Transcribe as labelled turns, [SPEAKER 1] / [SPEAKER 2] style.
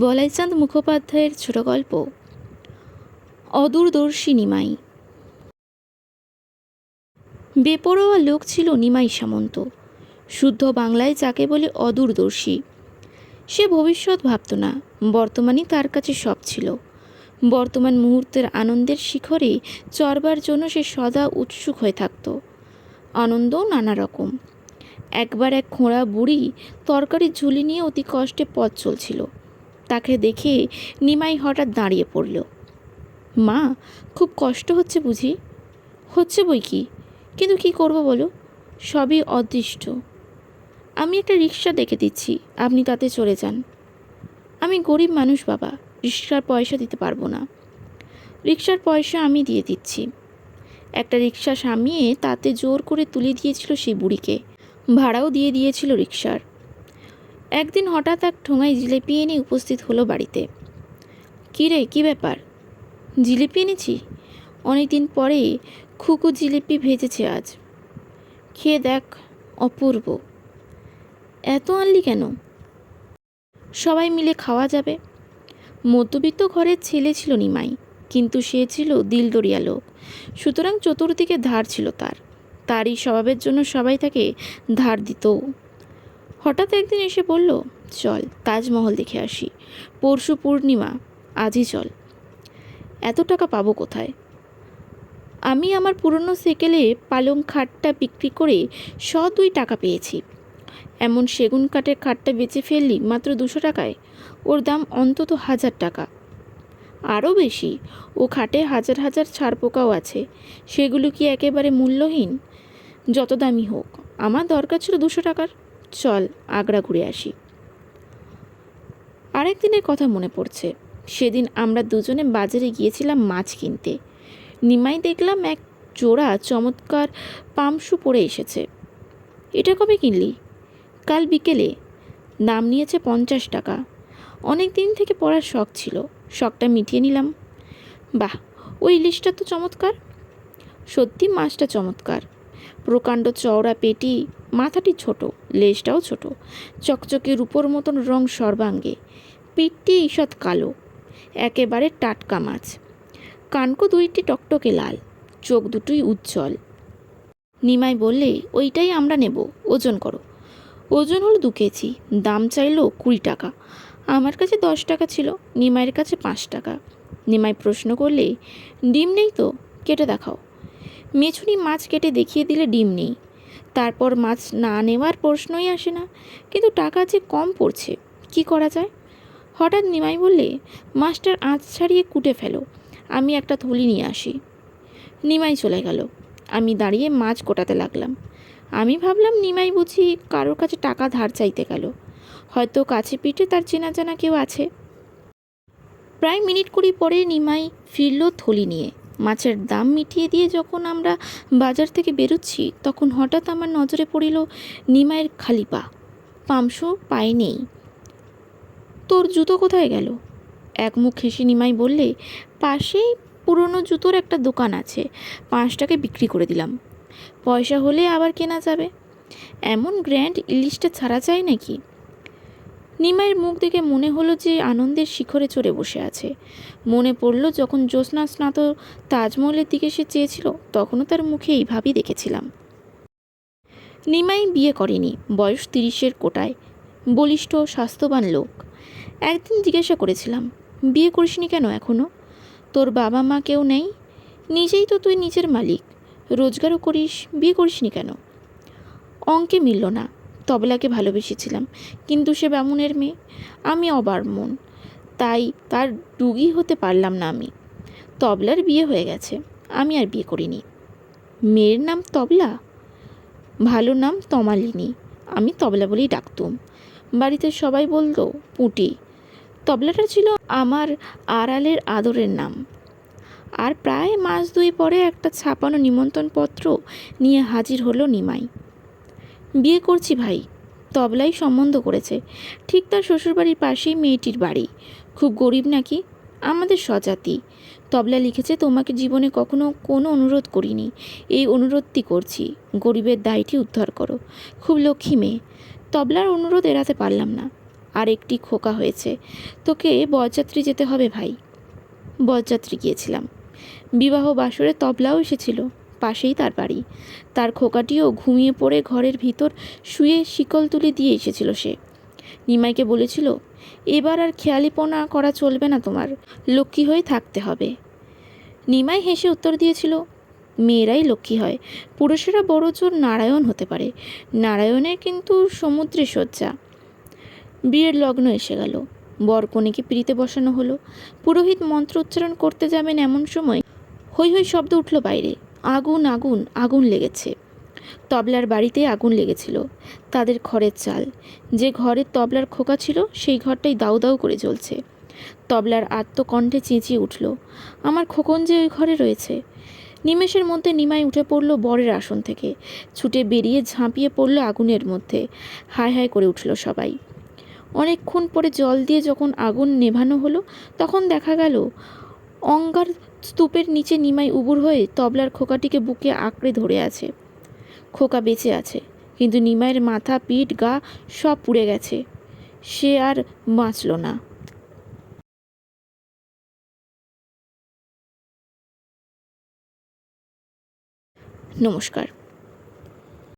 [SPEAKER 1] বলাইচাঁদ মুখোপাধ্যায়ের ছোট গল্প, অদূরদর্শী নিমাই। বেপরোয়া লোক ছিল নিমাই সামন্ত। শুদ্ধ বাংলায় যাকে বলে অদূরদর্শী। সে ভবিষ্যৎ ভাবত না, বর্তমানই তার কাছে সব ছিল। বর্তমান মুহূর্তের আনন্দের শিখরে চড়বার জন্য সে সদা উৎসুক হয়ে থাকত। আনন্দও নানা রকম। একবার এক খোঁড়া বুড়ি তরকারির ঝুলি নিয়ে অতি কষ্টে পথ চলছিল। তাকে দেখে নিমাই হঠাৎ দাঁড়িয়ে পড়ল। মা, খুব কষ্ট হচ্ছে বুঝি? হচ্ছে বই কি? কিন্তু কি করব বলো? সবই অদৃষ্ট। আমি একটা রিক্সা দেখে দিচ্ছি, আপনি তাতে চলে যান। আমি গরিব মানুষ বাবা রিক্সার পয়সা দিতে পারব না। রিক্সার পয়সা আমি দিয়ে দিচ্ছি। একটা রিক্সা সামিয়ে তাতে জোর করে তুলে দিয়েছিল সেই বুড়িকে। ভাড়াও দিয়ে দিয়েছিল রিক্সার একদিন হঠাৎ এক ঠোঙায় জিলেপি এনে উপস্থিত হলো বাড়িতে। কী রে, কী ব্যাপার? জিলিপি এনেছি? অনেক দিন পরে খুকু জিলিপি ভেজেছে আজ। খেয়ে দেখ, অপূর্ব। এত আনলি কেন? সবাই মিলে খাওয়া যাবে। মধ্যবিত্ত ঘরের ছেলে ছিল নিমাই, কিন্তু সে ছিল দিলদরিয়া লোক। সুতরাং চতুর্দিকে ধার ছিল তার। তারই স্বভাবের জন্য সবাই তাকে ধার দিত হঠাৎ একদিন এসে বলল, চল, তাজমহল দেখে আসি। পরশু পূর্ণিমা, আজই চল। এত টাকা পাবো কোথায়? আমি আমার পুরনো সেকেলে পালং খাটটা বিক্রি করে শ দুই টাকা পেয়েছি। এমন সেগুন কাঠের খাটটা বেচে ফেললি মাত্র দুশো টাকায়? ওর দাম অন্তত হাজার টাকা। আরও বেশি? ও খাটে হাজার হাজার ছাড় পোকাও আছে। সেগুলো কি একেবারে মূল্যহীন? যত দামি হোক, আমার দরকার ছিল দুশো টাকার। চল আগ্রা ঘুরে আসি। আরেক দিনের কথা মনে পড়ছে। সেদিন আমরা দুজনে বাজারে গিয়েছিলাম মাছ কিনতে। নিমাই দেখলাম এক জোড়া চমৎকার পামসু পরে এসেছে। এটা কবে কিনলি? কাল বিকেলে। দাম নিয়েছে পঞ্চাশ টাকা। অনেক দিন থেকে পড়ার শখ ছিল। শখটা মিটিয়ে নিলাম। বাহ, ওই ইলিশটা তো চমৎকার। সত্যি মাছটা চমৎকার। প্রকাণ্ড চওড়া পেটি মাথাটি ছোট, লেজটাও ছোট, চকচকে রূপোর মতন রং সর্বাঙ্গে, পিঠটি ঈষৎ কালো, একেবারে টাটকা মাছ। কানকো দুইটি টকটকে লাল, চোখ দুটোই উজ্জ্বল। নিমাই বললে, ওইটাই আমরা নেব, ওজন করো। ওজন হলো দু কেজি, দাম চাইলো কুড়ি টাকা। আমার কাছে দশ টাকা ছিল, নিমাইয়ের কাছে পাঁচ টাকা। নিমাই প্রশ্ন করলে, ডিম নেই তো? কেটে দেখাও। মেছুনি মাছ কেটে দেখিয়ে দিলে ডিম নেই। তারপর মাছ না নেওয়ার প্রশ্নই আসে না। কিন্তু টাকা যে কম পড়ছে, কি করা যায়? হঠাৎ নিমাই বললে মাছটার আঁচ ছাড়িয়ে কুটে ফেলো, আমি একটা থলি নিয়ে আসি। নিমাই চলে গেল। আমি দাঁড়িয়ে মাছ কোটাতে লাগলাম। আমি ভাবলাম নিমাই বুঝি কারোর কাছে টাকা ধার চাইতে গেল। হয়তো কাছে পিঠে তার চেনা জানা কেউ আছে। প্রায় মিনিট কুড়ি পরে নিমাই ফিরল থলি নিয়ে। মাছের দাম মিটিয়ে দিয়ে যখন আমরা বাজার থেকে বেরোচ্ছি, তখন হঠাৎ আমার নজরে পড়িল নিমাইয়ের খালি পা। পামসু পায়ে নেই তোর জুতো কোথায় গেল? এক মুখ হেসে নিমাই বললে, পাশেই পুরনো জুতোর একটা দোকান আছে পাঁচ টাকায় বিক্রি করে দিলাম। পয়সা হলে আবার কেনা যাবে। এমন গ্র্যান্ড ইলিশটা ছাড়া চাই নাকি? নিমাইয়ের মুখ দেখে মনে হলো যে আনন্দের শিখরে চড়ে বসে আছে। মনে পড়ল যখন জ্যোৎস্না স্নাত তাজমহলের দিকে সে চেয়েছিল, তখনও তার মুখে এইভাবেই দেখেছিলাম। নিমাই বিয়ে করেনি, বয়স তিরিশের কোটায়। বলিষ্ঠ, স্বাস্থ্যবান লোক। একদিন জিজ্ঞাসা করেছিলাম, বিয়ে করিসনি কেন এখনও তোর বাবা মা কেউ নেই? নিজেই তো তুই নিজের মালিক। রোজগারও করিস, বিয়ে করিসনি কেন? অঙ্কে মিলল না। তবলাকে ভালোবেসেছিলাম। কিন্তু সে বামুনের মেয়ে। আমি অবার মন। তাই তার ডুগি হতে পারলাম না আমি। তবলার বিয়ে হয়ে গেছে। আমি আর বিয়ে করিনি। মেয়ের নাম তবলা? ভালো নাম তমালিনী। আমি তবলা বলেই ডাকতুম। বাড়িতে সবাই বলতো পুঁটি। তবলাটা ছিল আমার আড়ালের আদরের নাম। আর প্রায় মাস দুই পরে একটা ছাপানো নিমন্ত্রণপত্র নিয়ে হাজির হলো নিমাই। বিয়ে করছি ভাই। তবলাই সম্বন্ধ করেছে। ঠিক তার শ্বশুরবাড়ির পাশেই মেয়েটির বাড়ি। খুব গরিব নাকি? আমাদের স্বজাতি তবলা লিখেছে, তোমাকে জীবনে কখনো কোনো অনুরোধ করিনি। এই অনুরোধটি করছি। গরিবের দায়টি উদ্ধার করো। খুব লক্ষ্মী মেয়ে। তবলার অনুরোধ এড়াতে পারলাম না। আর একটি খোকা হয়েছে। তোকে বরযাত্রী যেতে হবে ভাই। বরযাত্রী গিয়েছিলাম। বিবাহ বাসরে তবলাও এসেছিল। পাশেই তার বাড়ি। তার খোকাটিও ঘুমিয়ে পড়ে ঘরের ভিতর শুয়ে শিকল তুলে দিয়ে এসেছিল সে। নিমাইকে বলেছিল, এবার আর খেয়ালিপনা করা চলবে না তোমার, লক্ষ্মী হয়ে থাকতে হবে। নিমাই হেসে উত্তর দিয়েছিল, মেয়েরাই লক্ষ্মী হয়, পুরুষেরা বড় জোর নারায়ণ হতে পারে। নারায়ণের কিন্তু সমুদ্রে শয্যা। বিয়ের লগ্ন এসে গেল। বর কনেকে পিড়িতে বসানো হলো। পুরোহিত মন্ত্র উচ্চারণ করতে যাবেন এমন সময় হৈ হৈ শব্দ উঠল বাইরে। আগুন আগুন আগুন লেগেছে। তবলার বাড়িতে আগুন লেগেছিল। তাদের খড়ের চাল। যে ঘরের তবলার খোকা ছিল, সেই ঘরটাই দাউ দাউ করে জ্বলছে। তবলার আত্মকণ্ঠে চেঁচিয়ে উঠল, আমার খোকন যে ওই ঘরে রয়েছে? নিমেষের মধ্যে নিমাই উঠে পড়ল বরের আসন থেকে। ছুটে বেরিয়ে ঝাঁপিয়ে পড়ল আগুনের মধ্যে। হায় হায় করে উঠল সবাই। অনেকক্ষণ পরে জল দিয়ে যখন আগুন নেভানো হলো, তখন দেখা গেল, অঙ্গার স্তূপের নিচে নিমাই উবুর হয়ে তবলার খোকাটিকে বুকে আঁকড়ে ধরে আছে। খোকা বেঁচে আছে, কিন্তু নিমাইয়ের মাথা, পিঠ, গা সব পুড়ে গেছে। সে আর বাঁচল না। নমস্কার।